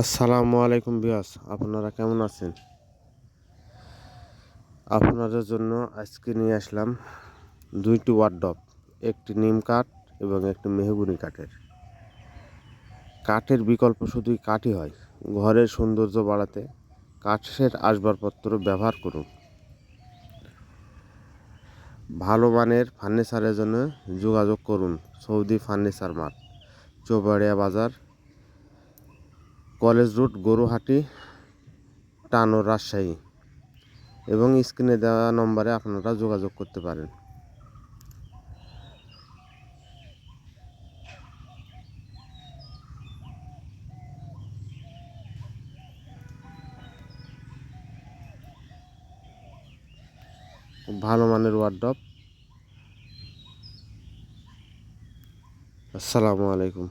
আসসালামু আলাইকুম বিয়াস আপনারা কেমন আছেন? আপনাদের জন্য আজকে নিয়ে আসলাম দুইটি ওয়ার্ডব একটি নিম কাঠ এবং একটি মেহগুনি কাঠের। কাঠের বিকল্প শুধুই কাঠই হয়, ঘরের সৌন্দর্য বাড়াতে কাঠের আসবাবপত্র ব্যবহার করুন। ভালো মানের ফার্নিচারের জন্য যোগাযোগ করুন, সৌদি ফার্নিচার মার্ট চৌবাড়িয়া বাজার কলেজ রোড গরুহাটি টানো রাজশাহী এবং স্ক্রিনে দেওয়া নম্বরে আপনারা যোগাযোগ করতে পারেন। ভালো মানের ওয়ার্ডপ আসসালামু আলাইকুম।